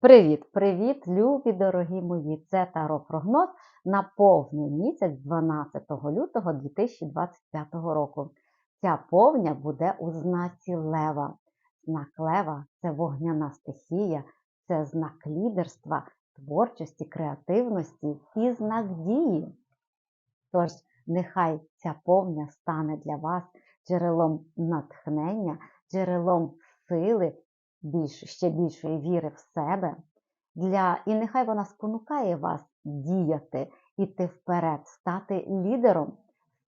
Привіт-привіт, любі дорогі мої! Це Таро прогноз на повний місяць 12 лютого 2025 року. Ця повня буде у знаці Лева. Знак Лева це вогняна стихія, це знак лідерства, творчості, креативності і знак дії. Тож, нехай ця повня стане для вас джерелом натхнення, джерелом сили більш, ще більшої віри в себе. Для, І нехай вона спонукає вас діяти, іти вперед, стати лідером,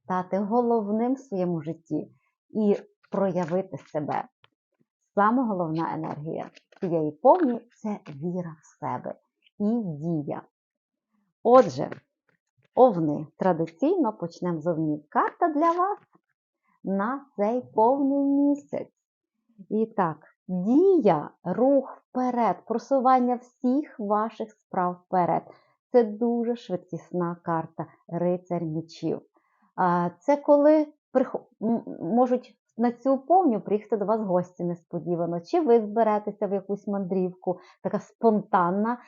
стати головним в своєму житті і проявити себе. Саме головна енергія цієї повні це віра в себе і дія. Отже, овни традиційно почнемо з овнів. Карта для вас на цей повний місяць. І так, Дія, рух вперед, просування всіх ваших справ вперед. Це дуже швидкісна карта рицарь мечів. Це коли можуть на цю повню приїхати до вас гості несподівано, чи ви зберетеся в якусь мандрівку, така спонтанна,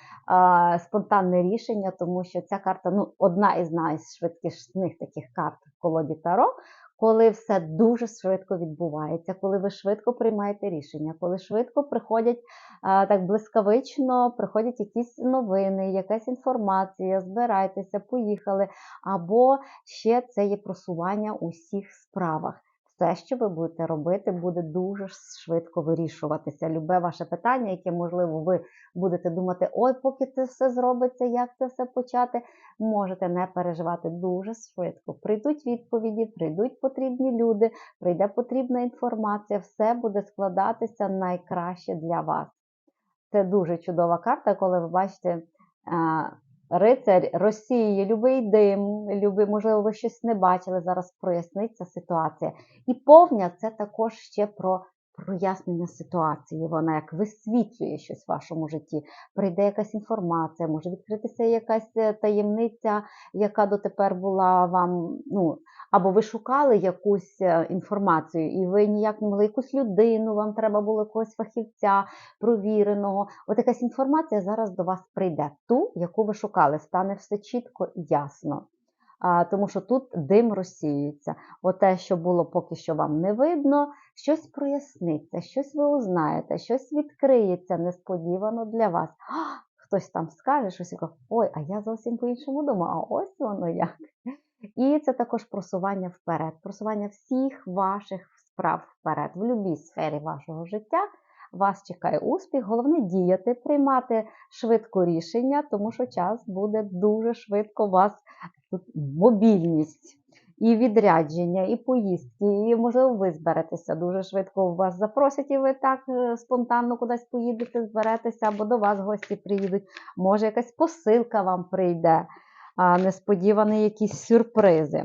спонтанне рішення, тому що ця карта ну, одна із найшвидкісних таких карт в колоді Таро коли все дуже швидко відбувається, коли ви швидко приймаєте рішення, коли швидко приходять так блискавично, приходять якісь новини, якась інформація, збирайтеся, поїхали, або ще це є просування у всіх справах все, що ви будете робити, буде дуже швидко вирішуватися. Любе ваше питання, яке, можливо, ви будете думати, ой, поки це все зробиться, як це все почати, можете не переживати дуже швидко. Прийдуть відповіді, прийдуть потрібні люди, прийде потрібна інформація, все буде складатися найкраще для вас. Це дуже чудова карта, коли ви бачите рицарь Росії, любий дим, любий, можливо, ви щось не бачили, зараз проясниться ситуація. І повня це також ще про прояснення ситуації. Вона як висвітлює щось в вашому житті. Прийде якась інформація, може відкритися якась е, таємниця, яка дотепер була вам, ну, або ви шукали якусь е, інформацію, і ви ніяк не могли якусь людину, вам треба було якогось фахівця, провіреного. От якась інформація зараз до вас прийде. Ту, яку ви шукали, стане все чітко і ясно тому що тут дим розсіюється. Оте, що було поки що вам не видно, щось проясниться, щось ви узнаєте, щось відкриється несподівано для вас. Хтось там скаже щось каже, ой, а я зовсім по-іншому думаю, а ось воно як. І це також просування вперед, просування всіх ваших справ вперед, в будь-якій сфері вашого життя. Вас чекає успіх, головне діяти, приймати швидко рішення, тому що час буде дуже швидко у вас тут мобільність. І відрядження, і поїздки, і, можливо, ви зберетеся дуже швидко. Вас запросять, і ви так е, спонтанно кудись поїдете, зберетеся, або до вас гості приїдуть. Може, якась посилка вам прийде, а, несподівані якісь сюрпризи.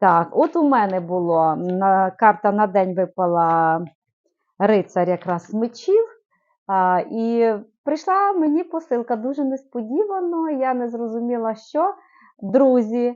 Так, от у мене було карта на день випала рицар якраз мечів. І прийшла мені посилка дуже несподівано. Я не зрозуміла, що друзі,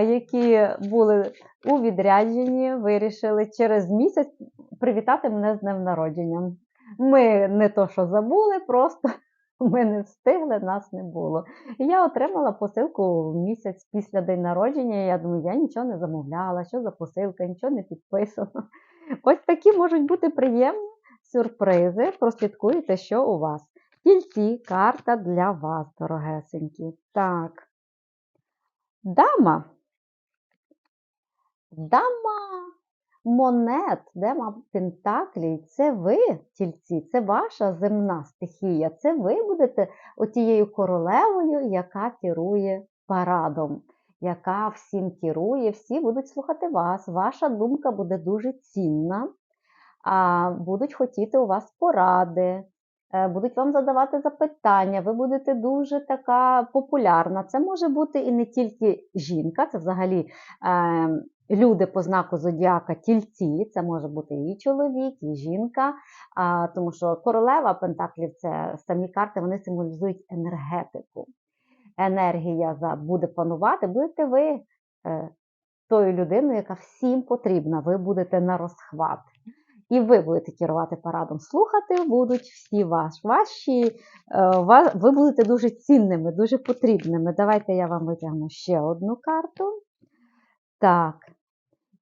які були у відрядженні, вирішили через місяць привітати мене з днем народження. Ми не то, що забули, просто ми не встигли, нас не було. І я отримала посилку місяць після день народження. Я думаю, я нічого не замовляла, що за посилка, нічого не підписано. Ось такі можуть бути приємні сюрпризи. Прослідкуйте, що у вас. Кільці карта для вас, дорогесенькі. Так. Дама. Дама монет, дама Пентаклій це ви, тільці, це ваша земна стихія. Це ви будете отією королевою, яка керує парадом, яка всім керує, всі будуть слухати вас. Ваша думка буде дуже цінна, будуть хотіти у вас поради. Е, будуть вам задавати запитання, ви будете дуже така популярна. Це може бути і не тільки жінка, це взагалі е, люди по знаку зодіака тільці, це може бути і чоловік, і жінка, тому що королева Пентаклів це самі карти, вони символізують енергетику. Енергія буде панувати, будете ви е, тою людиною, яка всім потрібна, ви будете на розхват. і ви будете керувати парадом. Слухати будуть всі ваш, ваші, е, ви будете дуже цінними, дуже потрібними. Давайте я вам витягну ще одну карту. Так.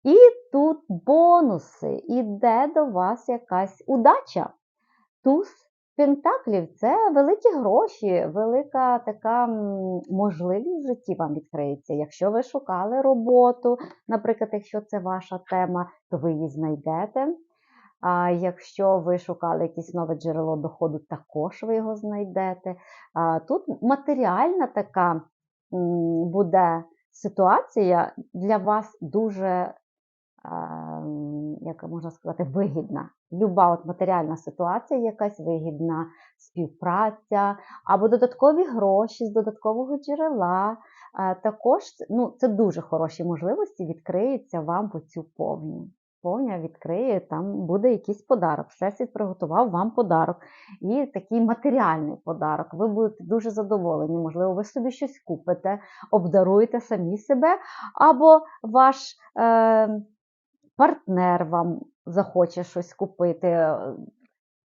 І тут бонуси. Іде до вас якась удача. Туз Пентаклів це великі гроші, велика така можливість в житті вам відкриється. Якщо ви шукали роботу, наприклад, якщо це ваша тема, то ви її знайдете. А якщо ви шукали якесь нове джерело доходу, також ви його знайдете. А, тут матеріальна така буде ситуація для вас дуже як можна сказати, вигідна. Люба от матеріальна ситуація, якась вигідна співпраця або додаткові гроші з додаткового джерела. Е, Також ну, це дуже хороші можливості відкриються вам по цю повню. Повня відкриє, там буде якийсь подарок. Всесвіт приготував вам подарок. І такий матеріальний подарок. Ви будете дуже задоволені. Можливо, ви собі щось купите, обдаруєте самі себе, або ваш е, партнер вам захоче щось купити.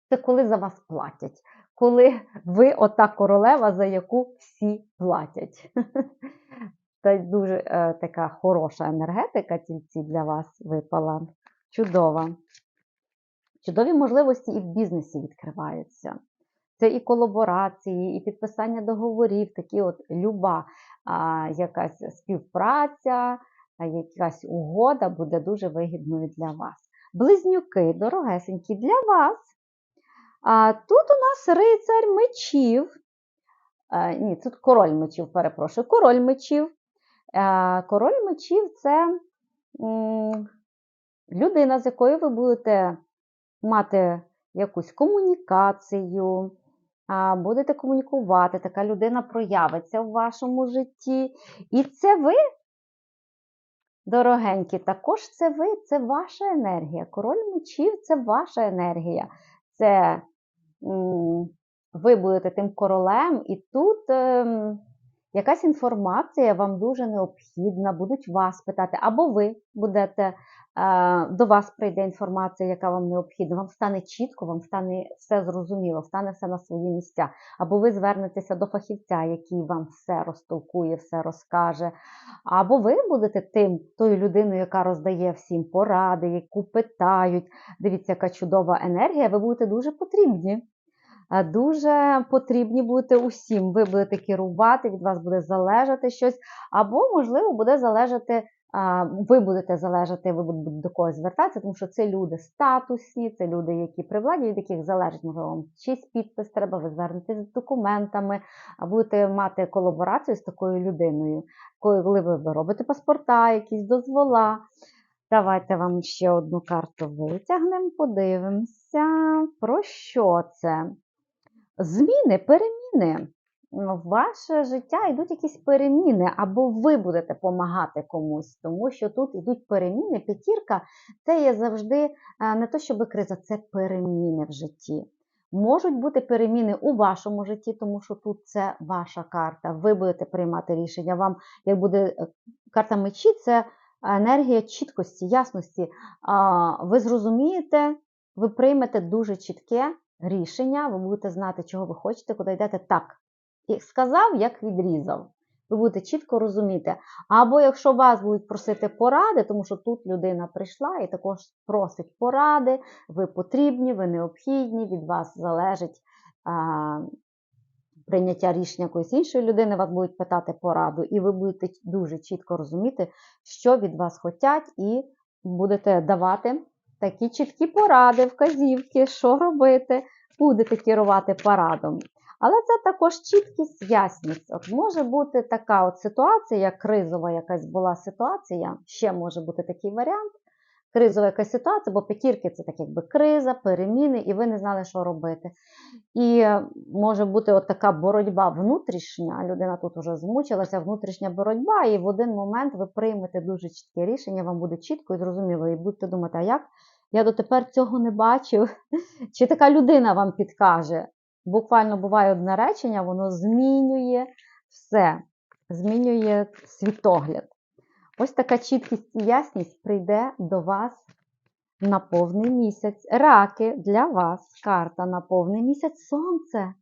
Це коли за вас платять. Коли ви ота королева, за яку всі платять. Це дуже е, така хороша енергетика тільці для вас випала. Чудова. Чудові можливості і в бізнесі відкриваються. Це і колаборації, і підписання договорів, такі от люба а, якась співпраця, якась угода буде дуже вигідною для вас. Близнюки, дорогесенькі, для вас. А, тут у нас рицар мечів. А, ні, тут король мечів, перепрошую, король мечів. А, король мечів це людина, з якою ви будете мати якусь комунікацію, будете комунікувати, така людина проявиться в вашому житті. І це ви, дорогенькі, також це ви, це ваша енергія. Король мечів це ваша енергія. Це ви будете тим королем, і тут ем, якась інформація вам дуже необхідна, будуть вас питати, або ви будете, до вас прийде інформація, яка вам необхідна, вам стане чітко, вам стане все зрозуміло, стане все на свої місця. Або ви звернетеся до фахівця, який вам все розтолкує, все розкаже. Або ви будете тим, тою людиною, яка роздає всім поради, яку питають. Дивіться, яка чудова енергія, ви будете дуже потрібні. Е, Дуже потрібні будете усім. Ви будете керувати, від вас буде залежати щось, або, можливо, буде залежати, ви будете залежати, ви будете до когось звертатися, тому що це люди статусні, це люди, які при владі, від яких залежить, можливо, вам чийсь підпис треба, ви звернетеся з документами, а будете мати колаборацію з такою людиною, коли ви робите паспорта, якісь дозвола. Давайте вам ще одну карту витягнемо, подивимося, про що це. Зміни, переміни. В ваше життя йдуть якісь переміни, або ви будете допомагати комусь, тому що тут йдуть переміни. П'ятірка це є завжди е, не то, щоб криза, це переміни в житті. Можуть бути переміни у вашому житті, тому що тут це ваша карта. Ви будете приймати рішення. Вам, як буде е, карта мечі, це енергія чіткості, ясності. Ви зрозумієте, ви приймете дуже чітке рішення, ви будете знати, чого ви хочете, куди йдете так. І сказав, як відрізав. Ви будете чітко розуміти. Або якщо вас будуть просити поради, тому що тут людина прийшла і також просить поради, ви потрібні, ви необхідні, від вас залежить а, прийняття рішення якоїсь іншої людини, вас будуть питати пораду, і ви будете дуже чітко розуміти, що від вас хочуть, і будете давати такі чіткі поради, вказівки, що робити, будете керувати парадом. Але це також чіткість, ясність. От може бути така от ситуація, кризова якась була ситуація, ще може бути такий варіант. Кризова якась ситуація, бо п'ятірки це так якби криза, переміни, і ви не знали, що робити. І може бути от така боротьба внутрішня, людина тут вже змучилася, внутрішня боротьба, і в один момент ви приймете дуже чітке рішення, вам буде чітко і зрозуміло, і будете думати, а як я дотепер цього не бачив? Чи така людина вам підкаже? Буквально буває одне речення, воно змінює все, змінює світогляд. Ось така чіткість і ясність прийде до вас на повний місяць. Раки для вас. Карта на повний місяць сонце.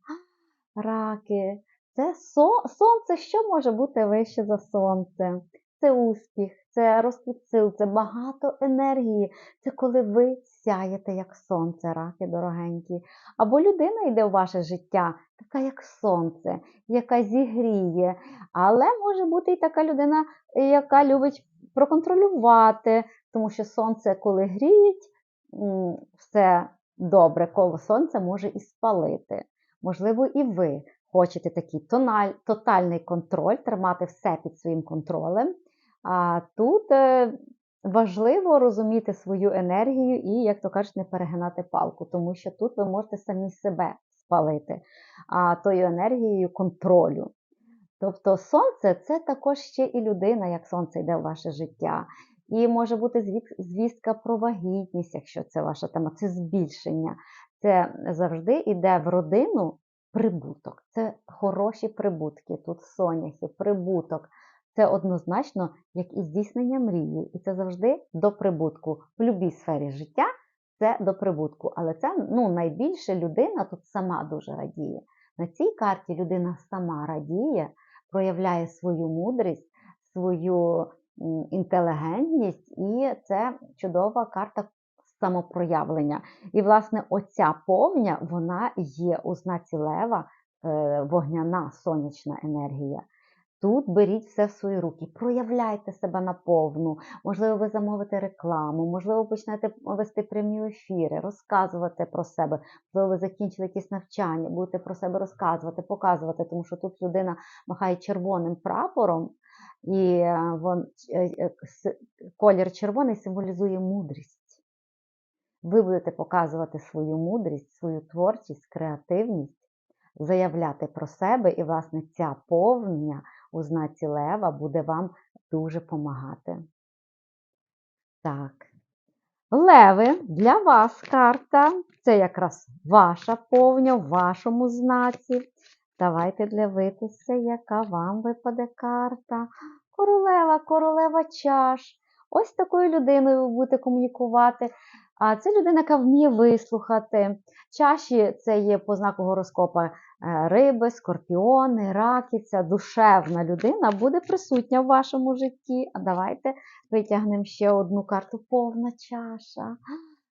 Раки. Це со- сонце, що може бути вище за сонце? Це успіх, це розквіт сил, це багато енергії. Це коли ви сяєте, як сонце, раки дорогенькі. Або людина йде в ваше життя, така як сонце, яка зігріє. Але може бути і така людина, яка любить проконтролювати, тому що сонце, коли гріють, все добре, коло сонця може і спалити. Можливо, і ви хочете такий тональ, тотальний контроль, тримати все під своїм контролем. А тут е, важливо розуміти свою енергію і, як то кажуть, не перегинати палку, тому що тут ви можете самі себе спалити а, тою енергією контролю. Тобто сонце це також ще і людина, як сонце йде в ваше життя. І може бути звістка про вагітність, якщо це ваша тема, це збільшення. Це завжди йде в родину прибуток. Це хороші прибутки. Тут соняхи, прибуток. Це однозначно як і здійснення мрії. І це завжди до прибутку. В будь-якій сфері життя це до прибутку. Але це ну, найбільше людина тут сама дуже радіє. На цій карті людина сама радіє, проявляє свою мудрість, свою інтелігентність, і це чудова карта самопроявлення. І, власне, оця повня, вона є у знаці лева, е, вогняна сонячна енергія. Тут беріть все в свої руки, проявляйте себе наповну. Можливо, ви замовите рекламу, можливо, почнете вести прямі ефіри, розказувати про себе. Можливо, ви закінчили якісь навчання, будете про себе розказувати, показувати, тому що тут людина махає червоним прапором, і е, вон, е, е, колір червоний символізує мудрість. Ви будете показувати свою мудрість, свою творчість, креативність, заявляти про себе, і, власне, ця повня у знаці лева буде вам дуже помагати. Так. Леви, для вас карта. Це якраз ваша повня в вашому знаці. Давайте дивитися, яка вам випаде карта. Королева, королева чаш. Ось такою людиною ви будете комунікувати. А це людина, яка вміє вислухати. Чаші це є по знаку гороскопа е, риби, скорпіони, раки. Ця душевна людина буде присутня в вашому житті. А давайте витягнемо ще одну карту повна чаша.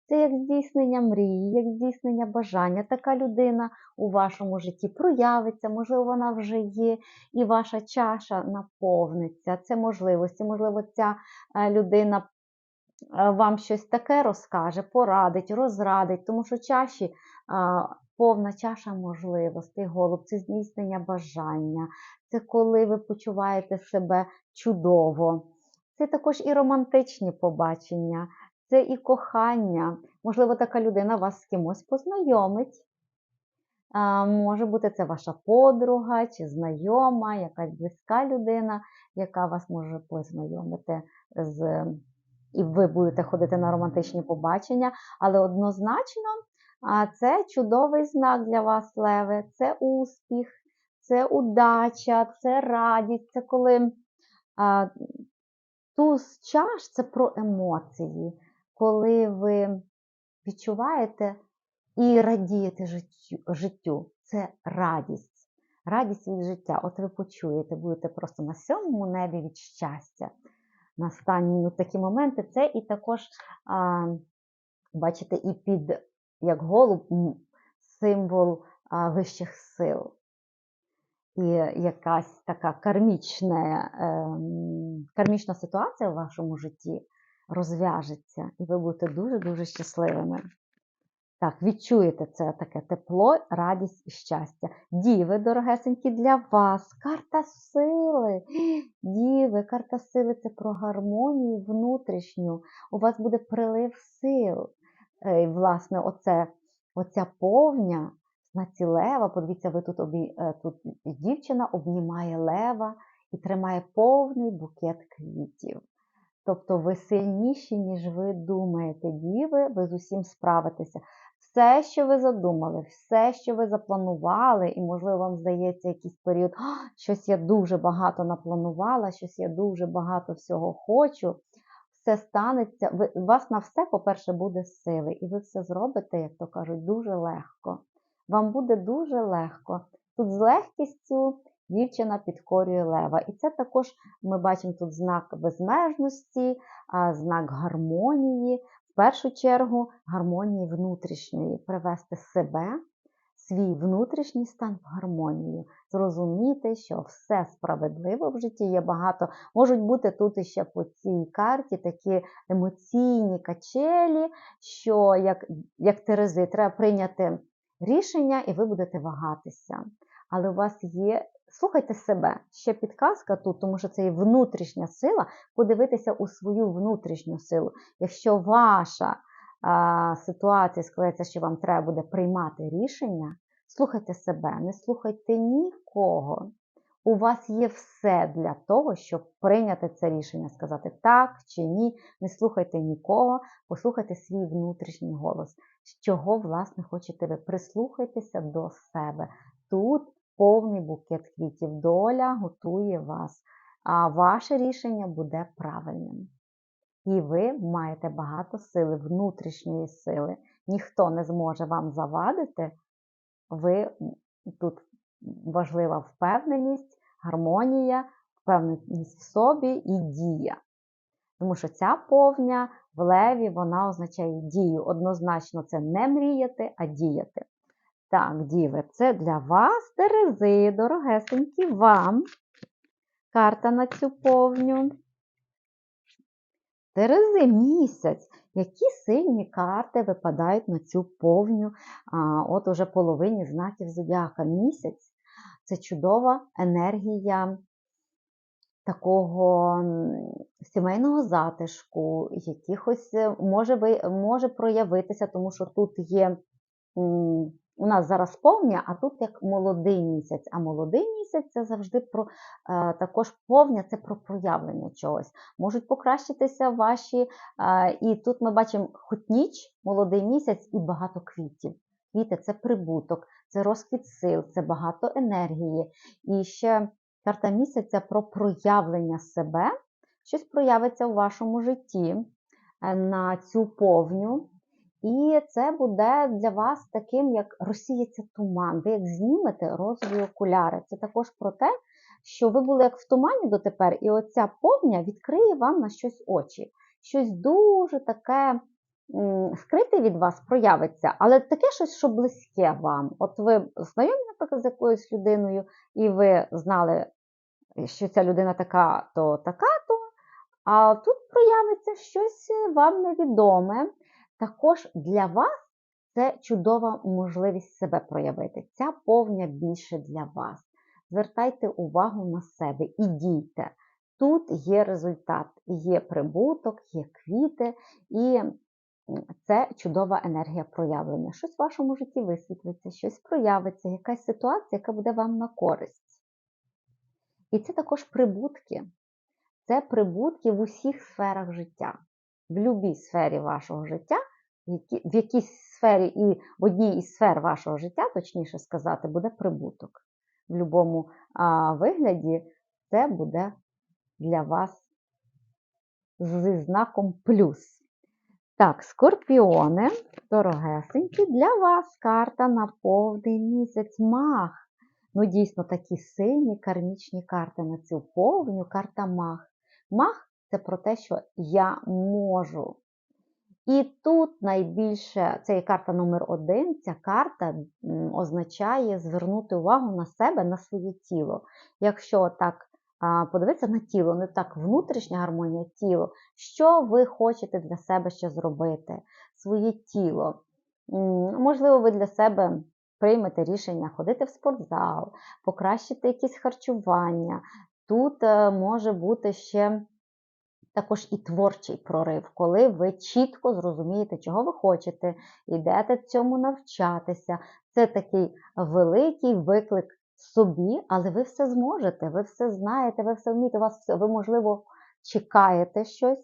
Це як здійснення мрії, як здійснення бажання. Така людина у вашому житті проявиться, можливо, вона вже є, і ваша чаша наповниться. Це можливості. Можливо, ця е, людина вам щось таке розкаже, порадить, розрадить, тому що чаші повна чаша можливостей, голуб, це здійснення бажання, це коли ви почуваєте себе чудово. Це також і романтичні побачення, це і кохання. Можливо, така людина вас з кимось познайомить. А, Може бути, це ваша подруга чи знайома, якась близька людина, яка вас може познайомити з. І ви будете ходити на романтичні побачення, але однозначно це чудовий знак для вас, Леви. Це успіх, це удача, це радість, це коли а, туз чаш це про емоції, коли ви відчуваєте і радієте життю. Це радість, радість від життя. От ви почуєте, будете просто на сьомому небі від щастя. Настанні ну, такі моменти це і також, а, бачите, і під як голуб символ а, вищих сил. І якась така кармічна, е, кармічна ситуація в вашому житті розв'яжеться, і ви будете дуже-дуже щасливими. Так, відчуєте це таке тепло, радість і щастя. Діви, дорогесенькі, для вас. Карта сили. Діви, карта сили це про гармонію внутрішню. У вас буде прилив сил. Е, І, власне, оце, оця повня знаці лева. Подивіться, ви тут, обі... е, тут дівчина обнімає лева і тримає повний букет квітів. Тобто ви сильніші, ніж ви думаєте, діви, ви з усім справитеся. Все, що ви задумали, все, що ви запланували, і, можливо, вам здається якийсь період, щось я дуже багато напланувала, щось я дуже багато всього хочу. все станеться. Ви, у вас на все, по-перше, буде сили, і ви все зробите, як то кажуть, дуже легко. Вам буде дуже легко. Тут з легкістю дівчина підкорює лева. І це також ми бачимо тут знак безмежності, знак гармонії. В першу чергу гармонії внутрішньої, привести себе, свій внутрішній стан в гармонію, зрозуміти, що все справедливо в житті є багато. Можуть бути тут іще по цій карті такі емоційні качелі, що як, як Терези, треба прийняти рішення, і ви будете вагатися. Але у вас є. Слухайте себе, ще підказка тут, тому що це є внутрішня сила, подивитися у свою внутрішню силу. Якщо ваша а, ситуація складається, що вам треба буде приймати рішення, слухайте себе, не слухайте нікого. У вас є все для того, щоб прийняти це рішення, сказати так чи ні. Не слухайте нікого, послухайте свій внутрішній голос. Чого, власне, хочете ви? Прислухайтеся до себе. Тут повний букет квітів. Доля готує вас, а ваше рішення буде правильним. І ви маєте багато сили, внутрішньої сили. Ніхто не зможе вам завадити. Ви тут важлива впевненість, гармонія, впевненість в собі і дія. Тому що ця повня в леві вона означає дію. Однозначно, це не мріяти, а діяти. Так, діви, це для вас, Терези, дорогесенькі, вам карта на цю повню. Терези місяць. Які сильні карти випадають на цю повню, а, от уже половині знаків зодіака. Місяць це чудова енергія такого сімейного затишку, якихось е, може може проявитися, тому що тут є у нас зараз повня, а тут як молодий місяць. А молодий місяць це завжди про е, також повня, це про проявлення чогось. Можуть покращитися ваші, е, і тут ми бачимо хоч ніч, молодий місяць і багато квітів. Квіти це прибуток, це розквіт сил, це багато енергії. І ще карта місяця про проявлення себе. Щось проявиться у вашому житті е, на цю повню. І це буде для вас таким, як розсіється туман. Ви як знімете розові окуляри. Це також про те, що ви були як в тумані дотепер, і оця повня відкриє вам на щось очі. Щось дуже таке скрите від вас проявиться, але таке щось, що близьке вам. От ви знайомі, наприклад, з якоюсь людиною, і ви знали, що ця людина така, то така, то. А тут проявиться щось вам невідоме. Також для вас це чудова можливість себе проявити. Ця повня більше для вас. Звертайте увагу на себе і дійте. Тут є результат, є прибуток, є квіти, і це чудова енергія проявлення. Щось в вашому житті висвітлиться, щось проявиться, якась ситуація, яка буде вам на користь. І це також прибутки. Це прибутки в усіх сферах життя. В будь-якій сфері вашого життя в якійсь сфері і в одній із сфер вашого життя, точніше сказати, буде прибуток. В будь-якому вигляді це буде для вас зі знаком плюс. Так, скорпіони, дорогесенькі, для вас карта на повний місяць мах. Ну, дійсно, такі сильні кармічні карти на цю повню карта мах. Мах це про те, що я можу. І тут найбільше, це є карта номер один, ця карта означає звернути увагу на себе, на своє тіло. Якщо так подивитися на тіло, не так внутрішня гармонія тіло, що ви хочете для себе ще зробити, своє тіло. Можливо, ви для себе приймете рішення ходити в спортзал, покращити якісь харчування. Тут е, може бути ще також і творчий прорив, коли ви чітко зрозумієте, чого ви хочете, йдете цьому навчатися. Це такий великий виклик собі, але ви все зможете, ви все знаєте, ви все вмієте, вас все, ви, можливо, чекаєте щось,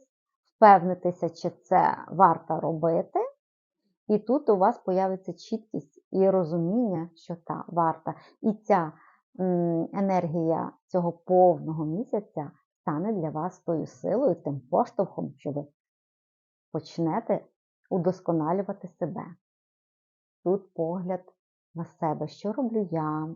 впевнитися, чи це варто робити. І тут у вас появиться чіткість і розуміння, що та варта. І ця енергія цього повного місяця стане для вас тою силою, тим поштовхом, що ви почнете удосконалювати себе. Тут погляд на себе, що роблю я.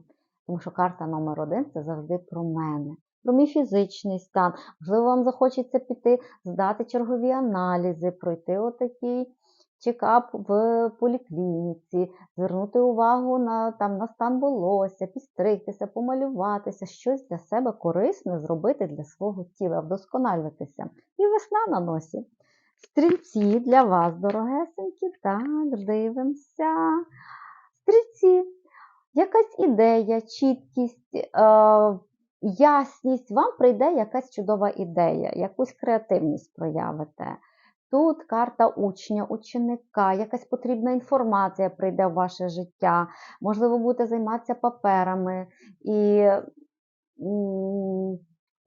Тому що карта номер один це завжди про мене, про мій фізичний стан. Можливо, вам захочеться піти, здати чергові аналізи, пройти отакий чекап в поліклініці, звернути увагу на там, на стан волосся, підстригтися, помалюватися, щось для себе корисне зробити для свого тіла, вдосконалюватися. І весна на носі. Стрільці для вас, дорогесенькі, так, дивимося. Стрільці, якась ідея, чіткість, е, ясність, вам прийде якась чудова ідея, якусь креативність проявите. Тут карта учня, ученика, якась потрібна інформація прийде в ваше життя, можливо, будете займатися паперами, і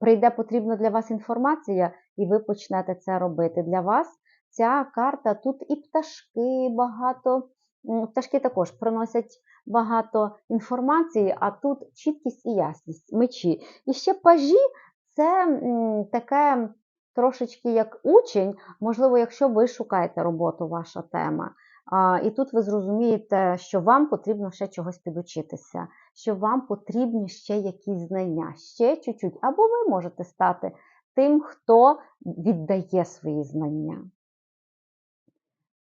прийде потрібна для вас інформація, і ви почнете це робити. Для вас ця карта тут і пташки багато. Пташки також приносять багато інформації, а тут чіткість і ясність, мечі. І ще пажі це таке трошечки як учень, можливо, якщо ви шукаєте роботу, ваша тема. І тут ви зрозумієте, що вам потрібно ще чогось підучитися, що вам потрібні ще якісь знання, ще чуть-чуть. Або ви можете стати тим, хто віддає свої знання.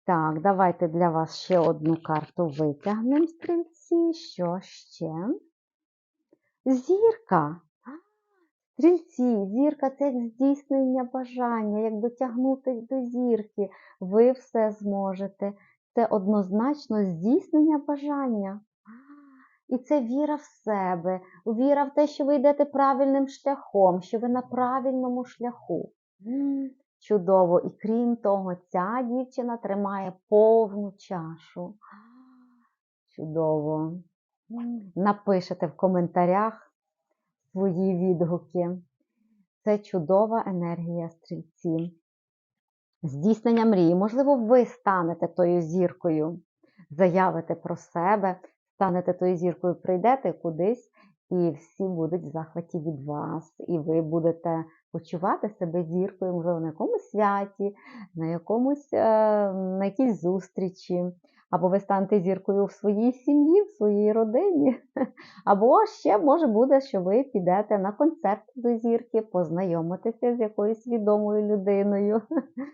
Так, давайте для вас ще одну карту витягнемо стрільці. Що ще? Зірка. Стрільці, зірка це як здійснення бажання, як дотягнутися до зірки. Ви все зможете. Це однозначно здійснення бажання. І це віра в себе, віра в те, що ви йдете правильним шляхом, що ви на правильному шляху. Чудово! І крім того, ця дівчина тримає повну чашу. Чудово! Напишете в коментарях свої відгуки. Це чудова енергія стрільці. Здійснення мрії. Можливо, ви станете тою зіркою, заявите про себе, станете тою зіркою, прийдете кудись, і всі будуть в захваті від вас. І ви будете почувати себе зіркою, можливо, на якомусь святі, на якомусь, е, на якійсь зустрічі. Або ви станете зіркою в своїй сім'ї, в своїй родині. Або ще може буде, що ви підете на концерт до зірки, познайомитеся з якоюсь відомою людиною,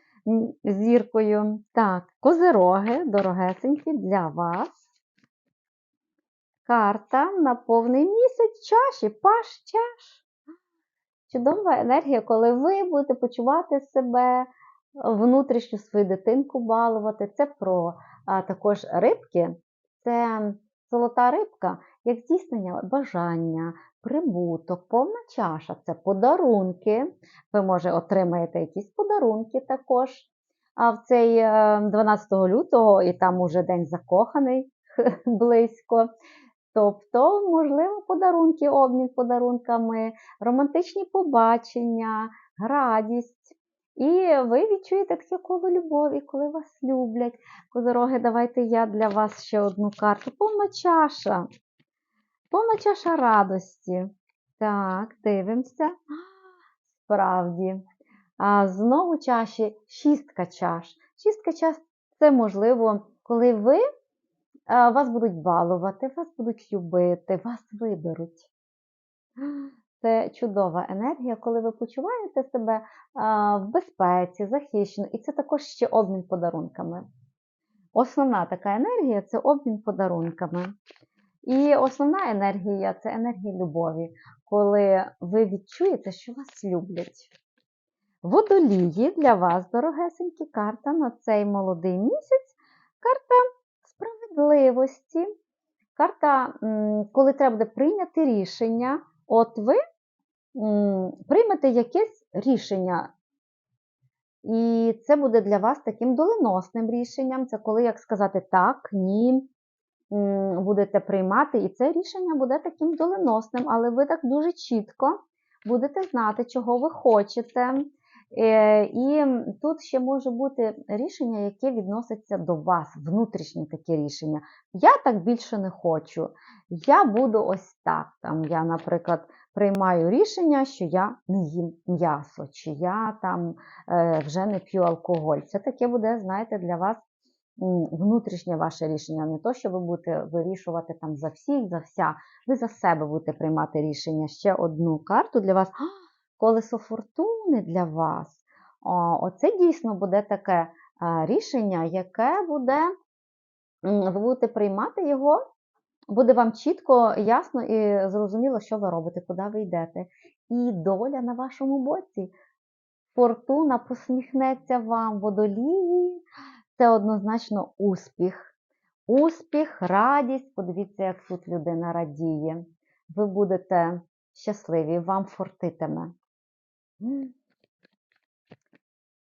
зіркою. Так, козироги, дорогесенькі, для вас. Карта на повний місяць чаші, паш чаш. Чудова енергія, коли ви будете почувати себе, внутрішню свою дитинку балувати. Це про а також рибки це золота рибка, як здійснення бажання, прибуток, повна чаша це подарунки. Ви, може, отримаєте якісь подарунки також. А в цей 12 е, лютого, і там уже день закоханий близько. Тобто, можливо, подарунки, обмін подарунками, романтичні побачення, радість. І ви відчуєте таке коло любові, коли вас люблять. Козороги, давайте я для вас ще одну карту. Повна чаша. Повна чаша радості. Так, дивимося. Справді. А Знову чаші шістка чаш. Шістка чаш це можливо, коли ви вас будуть балувати, вас будуть любити, вас виберуть. Це чудова енергія, коли ви почуваєте себе в безпеці, захищено, і це також ще обмін подарунками. Основна така енергія це обмін подарунками. І основна енергія це енергія любові, коли ви відчуєте, що вас люблять. Водолії для вас, дорогесенькі, карта на цей молодий місяць, карта справедливості, карта, коли треба буде прийняти рішення. От ви приймете якесь рішення, і це буде для вас таким доленосним рішенням. Це коли, як сказати, так, ні, будете приймати, і це рішення буде таким доленосним, але ви так дуже чітко будете знати, чого ви хочете. Е, І тут ще може бути рішення, яке відноситься до вас, внутрішні такі рішення. Я так більше не хочу. Я буду ось так. Там я, наприклад, приймаю рішення, що я не їм м'ясо, чи я там е, вже не п'ю алкоголь. Це таке буде, знаєте, для вас внутрішнє ваше рішення, не то, що ви будете вирішувати там за всіх, за вся. Ви за себе будете приймати рішення. Ще одну карту для вас. Колесо фортуни для вас. Оце дійсно буде таке рішення, яке буде, ви будете приймати його, буде вам чітко, ясно і зрозуміло, що ви робите, куди ви йдете. І доля на вашому боці. Фортуна посміхнеться вам водолії. Це однозначно успіх. Успіх, радість. Подивіться, як тут людина радіє. Ви будете щасливі, вам фортитиме.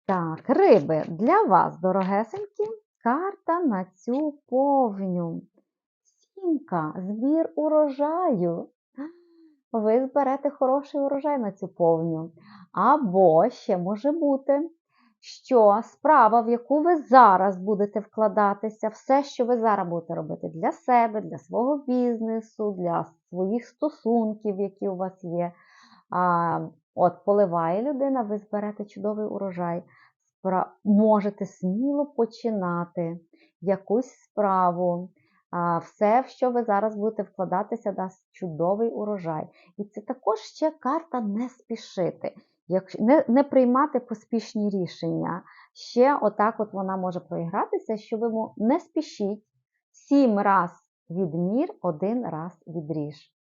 Так, риби, для вас, дорогесенькі, карта на цю повню. Сімка, збір урожаю. Ви зберете хороший урожай на цю повню. Або ще може бути, що справа, в яку ви зараз будете вкладатися, все, що ви зараз будете робити для себе, для свого бізнесу, для своїх стосунків, які у вас є. От поливає людина, ви зберете чудовий урожай. Спра- Можете сміло починати якусь справу. Все, в що ви зараз будете вкладатися, дасть чудовий урожай. І це також ще карта не спішити, якщо не, не приймати поспішні рішення. Ще отак от вона може проігратися, що ви не спішіть. Сім раз відмір, один раз відріж.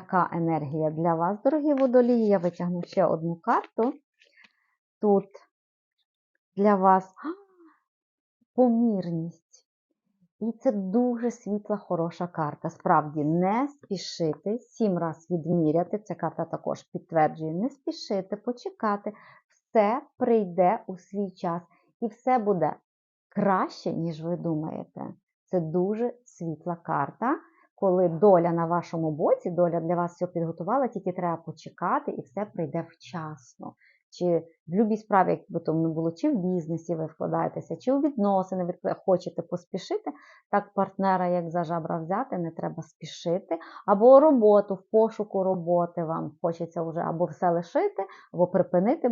Така енергія для вас, дорогі водолії. Я витягну ще одну карту. Тут для вас помірність. І це дуже світла, хороша карта. Справді, не спішити, сім раз відміряти. Ця карта також підтверджує, не спішити, почекати. Все прийде у свій час. І все буде краще, ніж ви думаєте. Це дуже світла карта. Коли доля на вашому боці, доля для вас все підготувала, тільки треба почекати і все прийде вчасно. Чи в будь-якій справі, як би то не було, чи в бізнесі ви вкладаєтеся, чи у відносини ви хочете поспішити, так партнера, як за жабра взяти, не треба спішити. Або роботу, в пошуку роботи вам хочеться вже або все лишити, або припинити.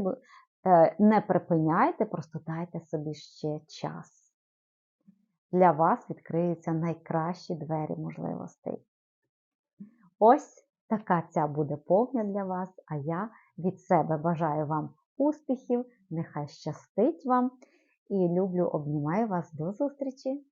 е, Не припиняйте, просто дайте собі ще час. Для вас відкриються найкращі двері можливостей. Ось така ця буде повня для вас, а я від себе бажаю вам успіхів, нехай щастить вам і люблю, обнімаю вас до зустрічі!